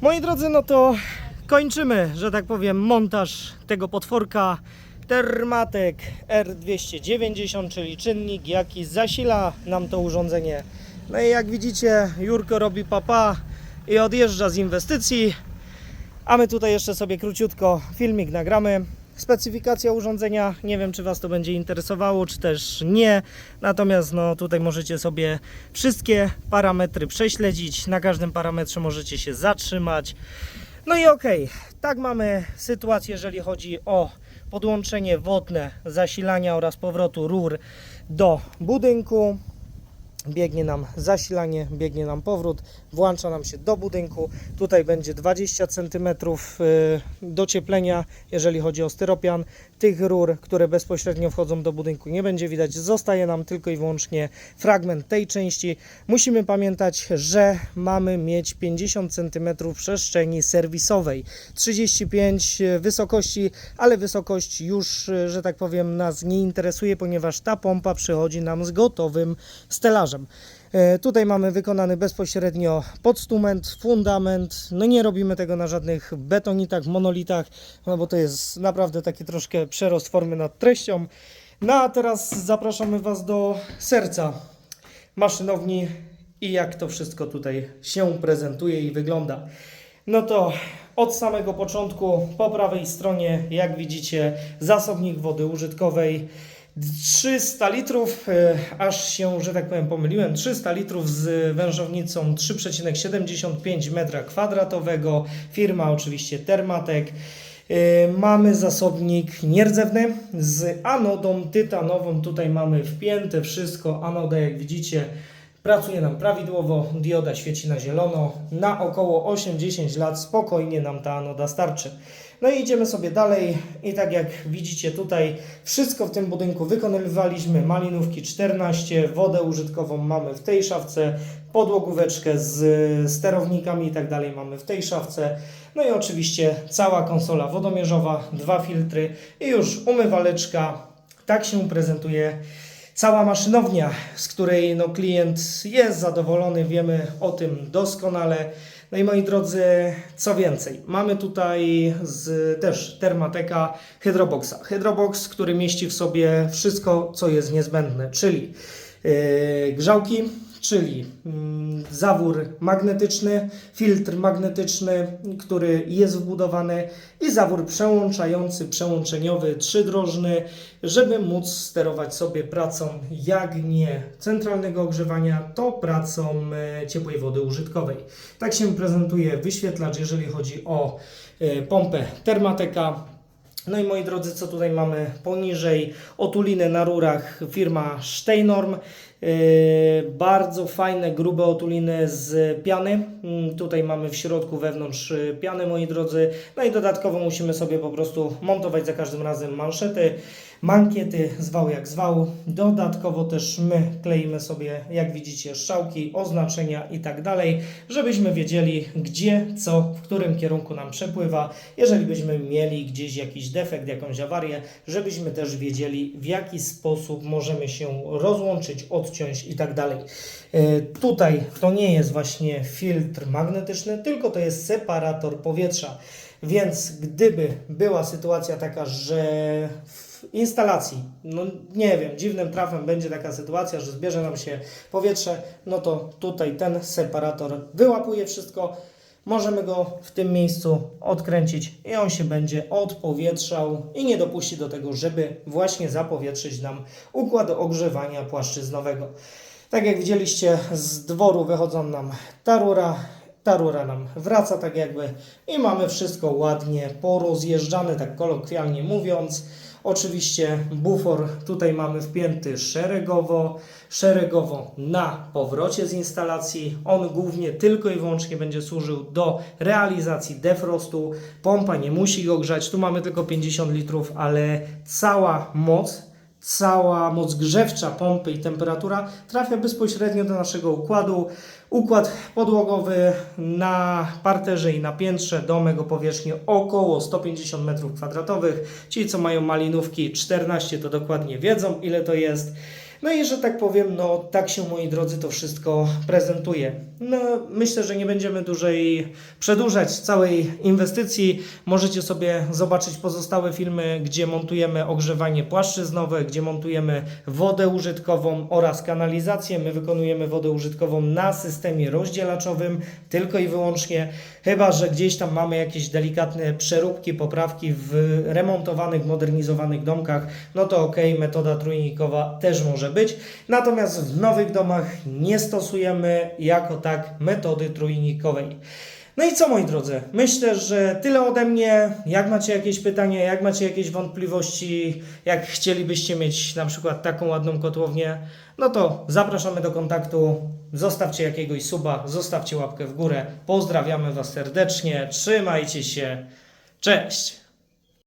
Moi drodzy, no to kończymy, że tak powiem, montaż tego potworka. Termatek R290, czyli czynnik, jaki zasila nam to urządzenie. No i jak widzicie, Jurko robi papa i odjeżdża z inwestycji. A my tutaj jeszcze sobie króciutko filmik nagramy. Specyfikacja urządzenia, nie wiem czy Was to będzie interesowało, czy też nie. Natomiast no, tutaj możecie sobie wszystkie parametry prześledzić. Na każdym parametrze możecie się zatrzymać. No i okej, tak mamy sytuację, jeżeli chodzi o podłączenie wodne, zasilania oraz powrotu rur do budynku biegnie nam zasilanie, biegnie nam powrót, włącza nam się do budynku. Tutaj będzie 20 cm docieplenia, jeżeli chodzi o styropian. Tych rur, które bezpośrednio wchodzą do budynku, nie będzie widać. Zostaje nam tylko i wyłącznie fragment tej części. Musimy pamiętać, że mamy mieć 50 cm przestrzeni serwisowej, 35 wysokości, ale wysokość już, że tak powiem, nas nie interesuje, ponieważ ta pompa przychodzi nam z gotowym stelażem. E, Tutaj mamy wykonany bezpośrednio podstument, fundament. No nie robimy tego na żadnych betonitach, monolitach, no bo to jest naprawdę taki troszkę przerost formy nad treścią. No a teraz zapraszamy Was do serca maszynowni i jak to wszystko tutaj się prezentuje i wygląda. No to od samego początku po prawej stronie, jak widzicie, zasobnik wody użytkowej. 300 litrów, e, aż się, że tak powiem, pomyliłem. 300 litrów z wężownicą 3,75 metra kwadratowego. Firma oczywiście Termatek. E, Mamy zasobnik nierdzewny z anodą tytanową. Tutaj mamy wpięte wszystko. Anoda, jak widzicie, pracuje nam prawidłowo. Dioda świeci na zielono. Na około 8-10 lat spokojnie nam ta anoda starczy. No i idziemy sobie dalej i tak jak widzicie tutaj wszystko w tym budynku wykonywaliśmy. Malinówki 14, wodę użytkową mamy w tej szafce, podłogóweczkę z sterownikami i tak dalej mamy w tej szafce. No i oczywiście cała konsola wodomierzowa, dwa filtry i już umywaleczka. Tak się prezentuje cała maszynownia, z której no, klient jest zadowolony, wiemy o tym doskonale. No i moi drodzy, co więcej, mamy tutaj z, też Termateka Hydroboxa. Hydrobox, który mieści w sobie wszystko, co jest niezbędne, czyli yy, grzałki, czyli mm, zawór magnetyczny, filtr magnetyczny, który jest wbudowany i zawór przełączający, przełączeniowy, trzydrożny, żeby móc sterować sobie pracą jak nie centralnego ogrzewania, to pracą e, ciepłej wody użytkowej. Tak się prezentuje wyświetlacz, jeżeli chodzi o e, pompę Termateka. No i moi drodzy, co tutaj mamy poniżej? Otuliny na rurach firma Steinorm. Yy, bardzo fajne, grube otuliny z piany. Mm, Tutaj mamy w środku wewnątrz y, piany, moi drodzy. No i dodatkowo musimy sobie po prostu montować za każdym razem manszety, mankiety, zwał jak zwał. Dodatkowo też my kleimy sobie, jak widzicie, strzałki, oznaczenia i tak dalej, żebyśmy wiedzieli, gdzie, co, w którym kierunku nam przepływa. Jeżeli byśmy mieli gdzieś jakiś defekt, jakąś awarię, żebyśmy też wiedzieli, w jaki sposób możemy się rozłączyć, odciąć i tak dalej. E, Tutaj to nie jest właśnie filtr magnetyczny, tylko to jest separator powietrza. Więc gdyby była sytuacja taka, że w instalacji, no nie wiem, dziwnym trafem będzie taka sytuacja, że zbierze nam się powietrze, no to tutaj ten separator wyłapuje wszystko. Możemy go w tym miejscu odkręcić i on się będzie odpowietrzał i nie dopuści do tego, żeby właśnie zapowietrzyć nam układ ogrzewania płaszczyznowego. Tak jak widzieliście, z dworu wychodzą nam ta rura, ta rura nam wraca tak jakby i mamy wszystko ładnie porozjeżdżane, tak kolokwialnie mówiąc. Oczywiście bufor tutaj mamy wpięty szeregowo, szeregowo na powrocie z instalacji. On głównie tylko i wyłącznie będzie służył do realizacji defrostu. Pompa nie musi go grzać, tu mamy tylko 50 litrów, ale cała moc cała moc grzewcza pompy i temperatura trafia bezpośrednio do naszego układu. Układ podłogowy na parterze i na piętrze, domek o powierzchni około 150 m2. Ci, co mają malinówki 14, to dokładnie wiedzą, ile to jest. No i że tak powiem, no tak się moi drodzy to wszystko prezentuje. No myślę, że nie będziemy dłużej przedłużać całej inwestycji. Możecie sobie zobaczyć pozostałe filmy, gdzie montujemy ogrzewanie płaszczyznowe, gdzie montujemy wodę użytkową oraz kanalizację. My wykonujemy wodę użytkową na systemie rozdzielaczowym tylko i wyłącznie, chyba że gdzieś tam mamy jakieś delikatne przeróbki, poprawki w remontowanych, modernizowanych domkach, no to ok, metoda trójnikowa też może być. Natomiast w nowych domach nie stosujemy jako tak metody trójnikowej. No i co moi drodzy? Myślę, że tyle ode mnie. Jak macie jakieś pytania, jak macie jakieś wątpliwości, jak chcielibyście mieć na przykład taką ładną kotłownię, no to zapraszamy do kontaktu. Zostawcie jakiegoś suba, zostawcie łapkę w górę. Pozdrawiamy Was serdecznie. Trzymajcie się. Cześć!